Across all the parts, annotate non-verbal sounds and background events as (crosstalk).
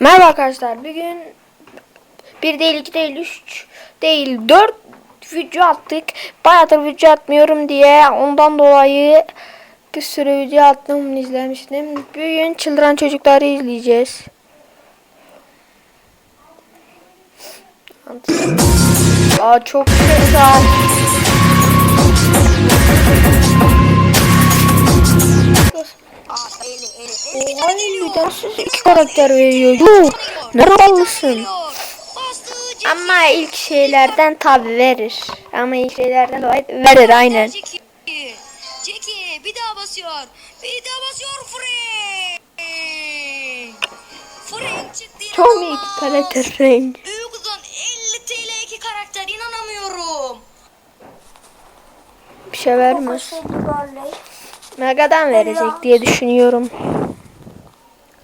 Merhaba arkadaşlar. Bugün bir değil, iki değil, üç değil, dört video attık. Bayağıdır video atmıyorum diye ondan dolayı bir sürü video attım izlemiştim. Bugün çıldıran çocukları izleyeceğiz. Aa çok güzel. Oha neden siz iki karakter veriyor? Yuh. Ne havalısın? Ama ilk şeylerden tabi verir. Ama ilk şeylerden dolayı verir aynen. Jackie. Jackie bir daha basıyor. Bir daha basıyor Frank. Frank çıktı. Çok inanılmaz. iyi karakter. Büyük uzun 50 TL iki karakter inanamıyorum. Bir şey vermez. Mega'dan verecek diye düşünüyorum.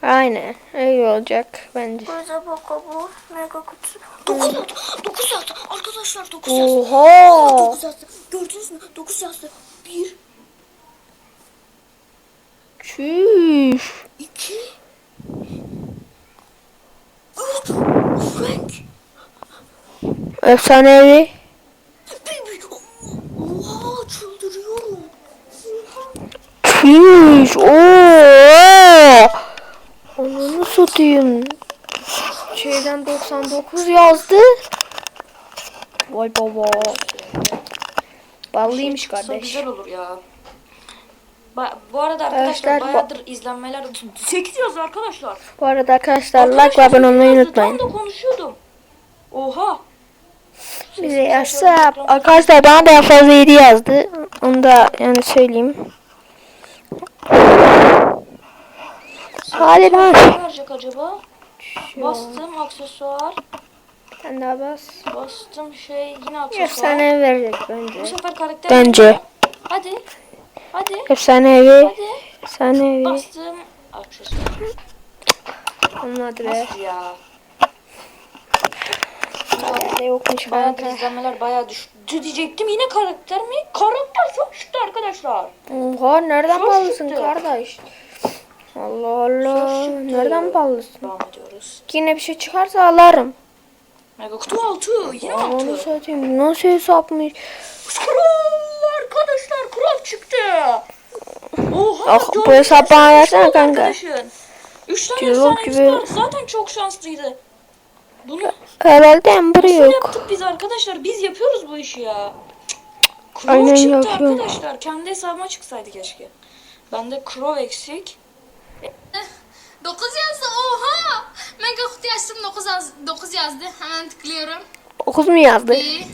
Aynen öyle olacak bence. Burada baka bu mega kutu. 9 yazdı. 9 yazdı. Arkadaşlar 9 yazdı. Oha. 9 yazdı. Gördünüz mü? 9 yazdı. 1, Çüş. 2, 3, Frank. Efsanevi. Çüş. Oo. Onu satayım. Şeyden 99 yazdı. Vay baba. Ballıymış Kısa kardeş. güzel olur ya. Ba- bu arada Arkadaşlar, arkadaşlar bu- bayağıdır izlenmeler 8 yazdı arkadaşlar. Bu arada arkadaşlar like ve Arkadaşlar, abone olmayı unutmayın. Tam da konuşuyordum. Oha. Bize yazsa arkadaşlar bana da fazla 7 yazdı. Onu da yani söyleyeyim. Hadi lan. Ne verecek acaba? Bastım aksesuar. Sen daha bas. Bastım şey yine aksesuar. Efsane verecek Bu bence. sefer karakter. Bence. Hadi. Hadi. Efsanevi. Hadi. Efsanevi. Bastım aksesuar. Onun adı ver. Nasıl ya? Hadi yokmuş kanka. izlenmeler bayağı düştü diyecektim. Yine karakter mi? Karakter çok düştü arkadaşlar. Oha nereden çıktı. kardeş? Allah Allah. Nereden ballısın? Devam ediyoruz. Yine bir şey çıkarsa alırım. Mega kutu altı. Yine Onu altı. satayım. Nasıl hesapmış? Crow arkadaşlar Crow çıktı. Oha. Ah, bu hesap bana versene kanka. arkadaşın. Üç tane Cirok gibi. Zaten çok şanslıydı. Bunu Herhalde Ember yok. yaptık biz arkadaşlar? Biz yapıyoruz bu işi ya. Crow Aynen çıktı yapıyorum. arkadaşlar. Kendi hesabıma çıksaydı keşke. Bende Crow eksik. 9 yazdı oha. Mega kutu açtım 9 yaz 9 yazdı. Hemen tıklıyorum. 9 mu yazdı? Bir.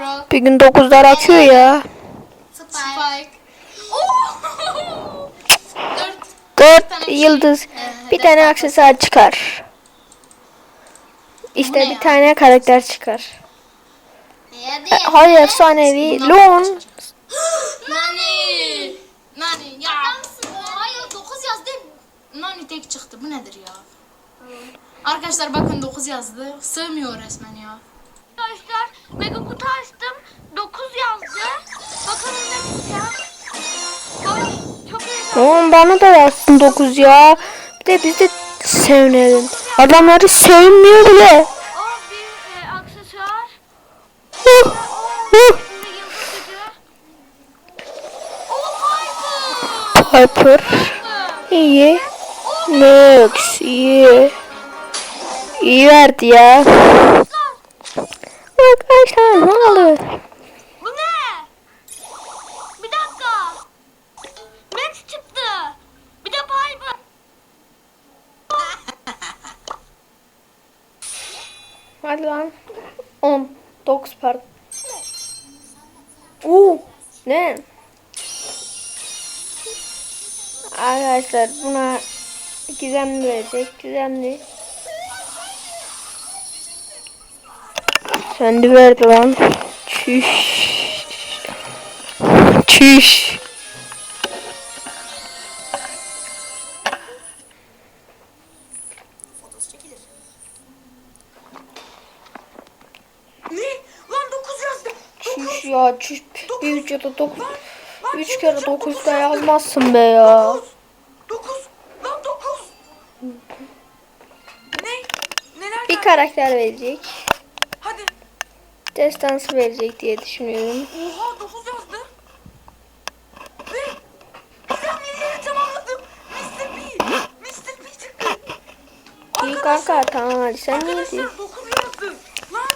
Rock. Bir gün 9'lar açıyor ya. Spike. Oh! 4. 4 yıldız. Bir tane aksesuar çıkar. İşte bir tane karakter çıkar. E, Hayır efsanevi. Leon. Nani. Nani. Ya. Hayır 9 yazdı. Nani tek çıktı. Bu nedir ya? Arkadaşlar bakın 9 yazdı. Sığmıyor resmen ya. Arkadaşlar mega kutu açtım. 9 yazdı. Bakalım ne çıkacak. Çok. Oğlum bana da yazsın 9 ya. Bir de biz de sevmeyelim. Adamları sevmiyor bile. O bir e, aksesuar. Huh, huh. Şimdi yıldız gücü. Oh Piper. Piper. İyi. Max iyi. İyi verdi ya. Arkadaşlar ne oldu? Bu ne? Bir dakika. Max çıktı. Bir de Piper. (laughs) Hadi lan. 10. 9 pardon. Oo. Ne? Arkadaşlar buna gizemli verecek. Gizemli. Kendi verdi lan. Çüş. Çüş. Ne? Lan 9 yazdı. Çüş ya çüş. Bir videoda 9. 3 kere 9 da yazmazsın be ya. Karakter verecek. Hadi. Destansı verecek diye düşünüyorum. Oha 9 yazdı. Ve milleri tamamladım. Mr. P. Mr. P çıktı. İyi kanka tamam hadi sen neydi? Arkadaşlar 9 yazdı. Lan.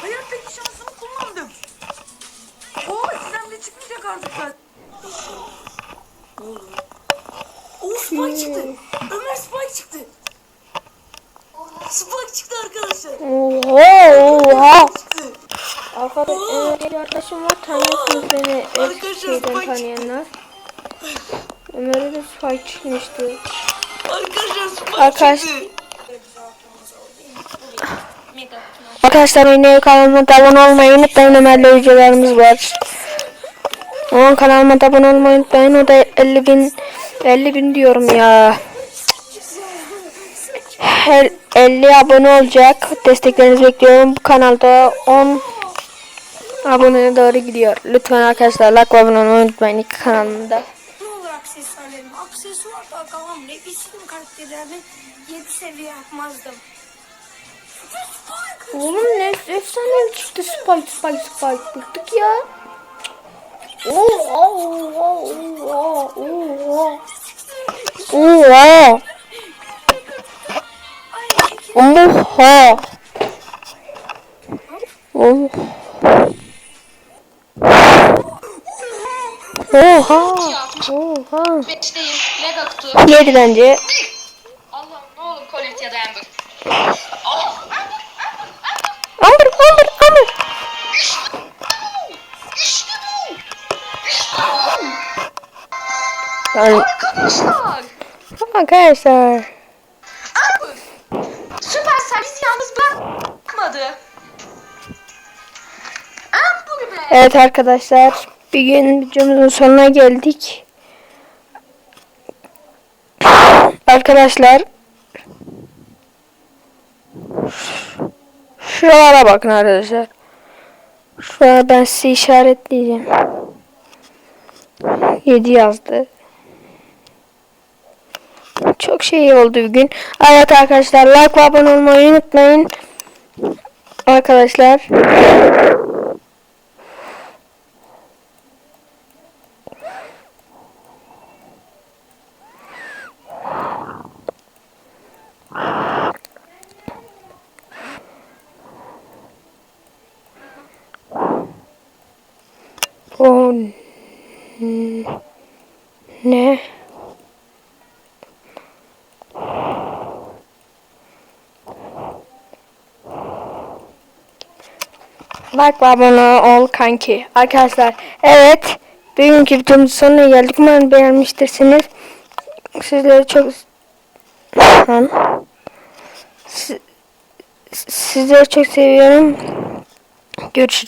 Hayattaki şansımı kullandım. Oo sizden de çıkmayacak artık ben. Ne oldu? Oo Spike çıktı. Ömer Spike çıktı. Spike çıktı arkadaşlar. Oha oha. Çıktı. Arkadaş, evet, bir arkadaşım var tanıyorsunuz beni eski Arkadaşlar, şeyden tanıyanlar. Ömer'e de spike çıkmıştı. Arkadaşlar Spike Arkadaş- çıktı. Arkadaşlar benim kanalıma da abone olmayı unutmayın. Ömer'le videolarımız var. Onun kanalıma da abone olmayı unutmayın. O da 50 bin 50 bin diyorum ya. Her 50 abone olacak. Desteklerinizi bekliyorum. Bu kanalda 10 aboneye doğru gidiyor. Lütfen arkadaşlar like ve abone olmayı unutmayın iki kanalımda. Ne aksesuarlarım. Aksesuar da kalan bile istediğim karakterlerden 7 seviye yapmazdım. Oğlum ne efsane çıktı Spike Spike Spike bıktık ya. Oha oha oha oha. Oha. Oha. Oha. Oha. Oha. Beşteyim. Mega kutu. Yedi bence. Allah'ım ne olur Colette ya da Amber. Amber Amber Amber. Yani Arkadaşlar. arkadaşlar. Be. Evet arkadaşlar. Bir gün videomuzun sonuna geldik. Arkadaşlar. Şuralara bakın arkadaşlar. Şuraya ben size işaretleyeceğim. 7 yazdı. Çok şey oldu bugün. Evet arkadaşlar like ve abone olmayı unutmayın. Arkadaşlar. O n- ne? Like ve abone ol kanki. Arkadaşlar evet bugünkü videomuzun sonuna geldik. Umarım beğenmiştirsiniz. Sizleri çok Sizleri çok seviyorum. Görüşürüz.